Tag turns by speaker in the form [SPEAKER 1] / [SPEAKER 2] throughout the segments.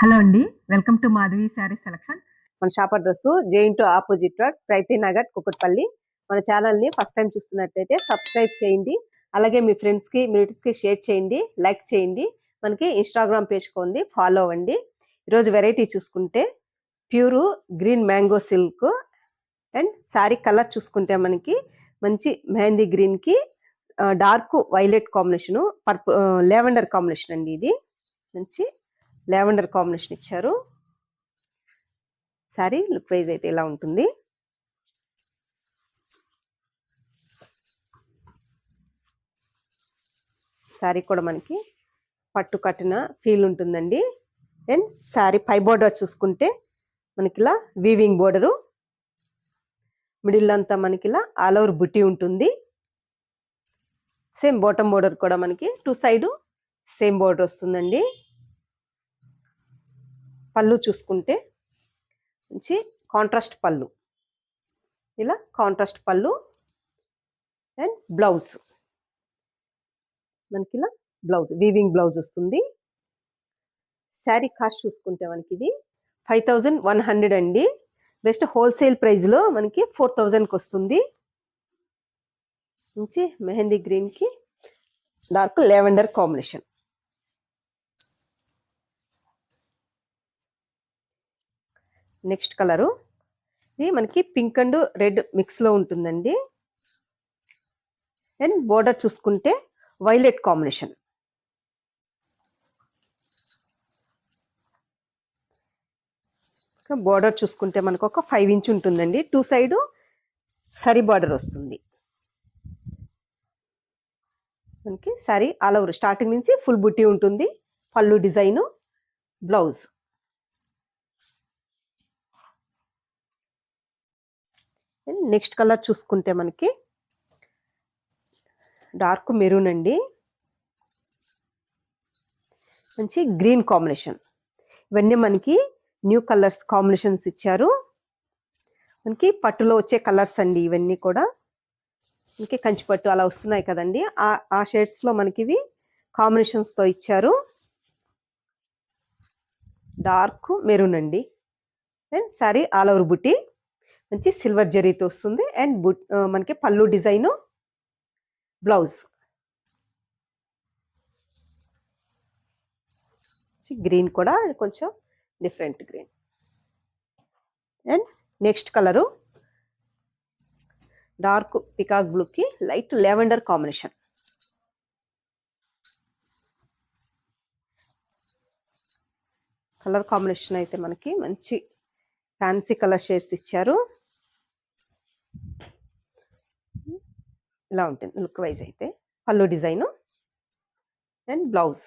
[SPEAKER 1] Hello అండి welcome to Madhavi sari selection.
[SPEAKER 2] మన shop address JNTU opposite road Pragathi Nagar Kukatpally. మన ఛానల్ని first time చూస్తున్నట్టయితే subscribe చేయండి. అలాగే మీ ఫ్రెండ్స్కి మినిట్స్కి షేర్ చేయండి లైక్ చేయండి. మనకి ఇన్స్టాగ్రామ్ పేజ్ కొంది ఫాలో అవ్వండి. ఈరోజు వెరైటీ చూసుకుంటే pure green mango silk and sari colour చూసుకుంటే మనకి మంచి మెహందీ గ్రీన్కి dark violet combination purple lavender combination అండి ఇది. మంచి లావెండర్ కాంబినేషన్ ఇచ్చారు. సారీ లుక్ వైజ్ అయితే ఇలా ఉంటుంది. శారీ కూడా మనకి పట్టు కట్టిన ఫీల్ ఉంటుందండి. అండ్ శారీ పై బోర్డర్ చూసుకుంటే మనకి ఇలా వీవింగ్ బోర్డరు. మిడిల్ అంతా మనకి ఇలా ఆల్ ఓవర్ బుట్టి ఉంటుంది. సేమ్ బాటమ్ బోర్డర్ కూడా మనకి టూ సైడు సేమ్ బోర్డర్ వస్తుందండి. పళ్ళు చూసుకుంటే మంచి కాంట్రాస్ట్ పళ్ళు. ఇలా కాంట్రాస్ట్ పళ్ళు అండ్ బ్లౌజ్ మనకి ఇలా బ్లౌజ్ వీవింగ్ బ్లౌజ్ వస్తుంది. శారీ కాస్ట్ చూసుకుంటే మనకి ఇది ఫైవ్ థౌజండ్ వన్ హండ్రెడ్ అండి బెస్ట్ హోల్సేల్ ప్రైస్లో మనకి ఫోర్ థౌజండ్కి వస్తుంది మంచి మెహందీ గ్రీన్కి dark lavender combination next colour. ఇది మనకి పింక్ అండ్ రెడ్ మిక్స్లో ఉంటుందండి. అండ్ బోర్డర్ చూసుకుంటే వైలెట్ కాంబినేషన్ బోర్డర్ చూసుకుంటే మనకు ఒక ఫైవ్ ఇంచ్ ఉంటుందండి. టూ సైడు సరి బార్డర్ వస్తుంది. మనకి సరి ఆల్ ఓవర్ స్టార్టింగ్ నుంచి ఫుల్ బుట్టి ఉంటుంది. పళ్ళు డిజైను బ్లౌజ్ నెక్స్ట్ కలర్ చూసుకుంటే మనకి డార్క్ మెరూన్ అండి. మంచి గ్రీన్ కాంబినేషన్. ఇవన్నీ మనకి న్యూ కలర్స్ కాంబినేషన్స్ ఇచ్చారు. మనకి పట్టులో వచ్చే కలర్స్ అండి ఇవన్నీ కూడా. మనకి కంచి పట్టు అలా వస్తున్నాయి కదండి. ఆ ఆ షేడ్స్లో మనకి ఇవి కాంబినేషన్స్తో ఇచ్చారు. డార్క్ మెరూన్ అండి. అండ్ సారీ ఆల్ ఓవర్ బుట్టి. మంచి సిల్వర్ జరీతో వస్తుంది. అండ్ బుట్ మనకి పళ్ళు డిజైను బ్లౌజ్. గ్రీన్ కూడా కొంచెం different green. And next colour dark peacock బ్లూకి light lavender combination. Colour combination అయితే మనకి మంచి ఫ్యాన్సీ కలర్ షేడ్స్ ఇచ్చారు. ఇలా ఉంటుంది లుక్ వైజ్ అయితే. పళ్ళు డిజైన్ అండ్ బ్లౌజ్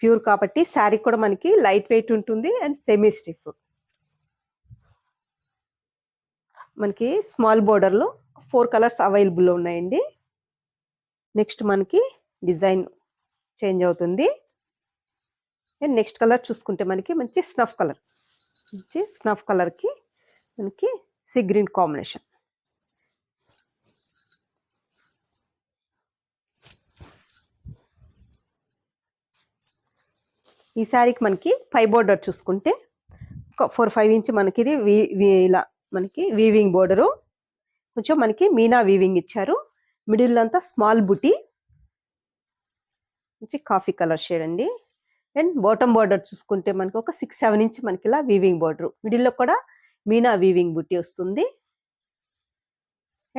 [SPEAKER 2] ప్యూర్ కాబట్టి శారీ కూడా మనకి లైట్ వెయిట్ ఉంటుంది అండ్ సెమీ స్టిఫ్ మనకి స్మాల్ బోర్డర్లో ఫోర్ కలర్స్ అవైలబుల్ ఉన్నాయండి. నెక్స్ట్ మనకి డిజైన్ చేంజ్ అవుతుంది. అండ్ నెక్స్ట్ కలర్ చూసుకుంటే మనకి మంచి స్నఫ్ కలర్ మంచి స్నఫ్ కలర్కి మనకి సి గ్రీన్ కాంబినేషన్. ఈ శారీకి మనకి పై బోర్డర్ చూసుకుంటే ఒక ఫోర్ ఫైవ్ ఇంచ్ మనకి ఇది ఇలా మనకి వీవింగ్ బోర్డరు. కొంచెం మనకి మీనా వీవింగ్ ఇచ్చారు. మిడిల్ అంతా స్మాల్ బుటీ. మంచి కాఫీ కలర్ షేడ్ అండి. అండ్ బాటమ్ బార్డర్ చూసుకుంటే మనకి ఒక సిక్స్ సెవెన్ ఇంచ్ మనకి ఇలా వీవింగ్ బార్డర్ మిడిల్లో కూడా మీనా వీవింగ్ బుట్టి వస్తుంది.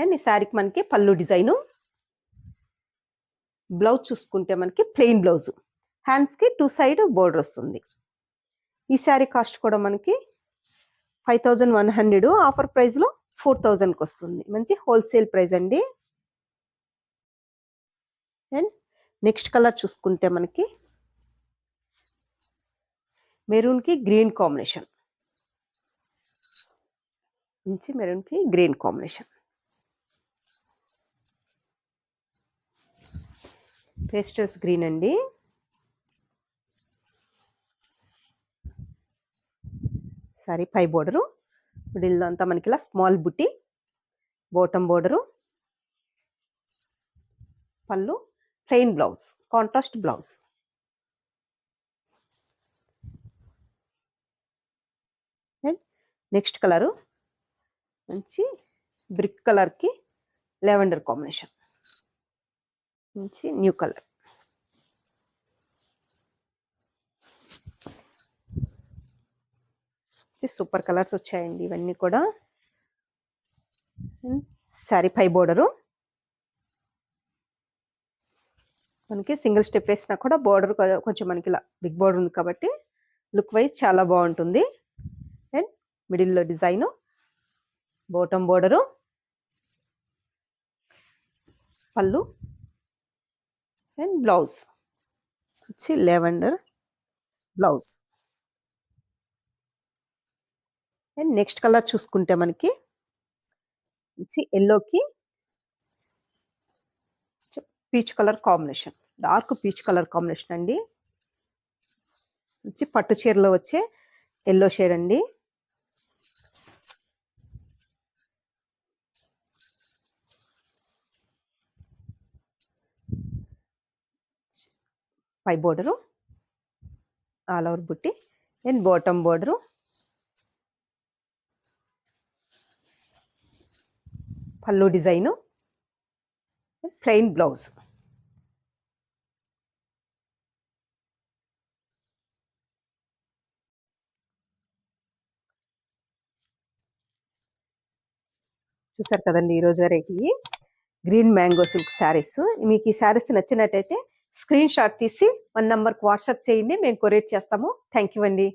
[SPEAKER 2] అండ్ ఈ శారీకి మనకి పళ్ళు డిజైను. బ్లౌజ్ చూసుకుంటే మనకి ప్లెయిన్ బ్లౌజ్ హ్యాండ్స్కి టూ సైడ్ బోర్డర్ వస్తుంది. ఈ శారీ కాస్ట్ కూడా మనకి five thousand one hundred offer ప్రైస్లో ఫోర్ థౌజండ్కి వస్తుంది. మంచి హోల్సేల్ ప్రైస్ అండి. అండ్ నెక్స్ట్ కలర్ చూసుకుంటే మనకి మెరూన్కి గ్రీన్ కాంబినేషన్. మంచి మెరూన్కి గ్రీన్ కాంబినేషన్. పేస్టల్స్ గ్రీన్ అండి. సారీ పై బోర్డరు. మిడిల్లో అంతా మనకి ఇలా స్మాల్ బుట్టి బోటం బోర్డరు. పళ్ళు plain blouse contrast blouse. Next colour మంచి బ్రిక్ కలర్కి లెవెండర్ కాంబినేషన్. మంచి న్యూ కలర్. సూపర్ కలర్స్ వచ్చాయండి ఇవన్నీ కూడా. శారీ పై బోర్డరు. మనకి సింగిల్ స్టెప్ వేసినా కూడా బోర్డర్ కొంచెం మనకి ఇలా బిగ్ బోర్డర్ ఉంది కాబట్టి లుక్ వైజ్ చాలా బాగుంటుంది. మిడిల్లో డిజైను బోటం బోర్డరు పళ్ళు అండ్ బ్లౌజ్. వచ్చి lavender blouse. And next colour చూసుకుంటే మనకి వచ్చి ఎల్లోకి peach colour combination. Dark peach colour combination అండి. వచ్చి పట్టు చీరలో వచ్చే ఎల్లో షేడ్ అండి. పై బోర్డరు ఆల్ ఓవర్ బుట్టి అండ్ బాటమ్ బోర్డరు. పళ్ళు డిజైను ప్లెయిన్ బ్లౌజ్. చూసారు కదండి ఈరోజు వరకు గ్రీన్ మ్యాంగో సిల్క్ శారీస్. మీకు ఈ శారీస్ నచ్చినట్టయితే స్క్రీన్ షాట్ తీసి వన్ నంబర్కి వాట్సాప్ చేయండి మేము కొరేట్ చేస్తాము. థ్యాంక్ యూ అండి.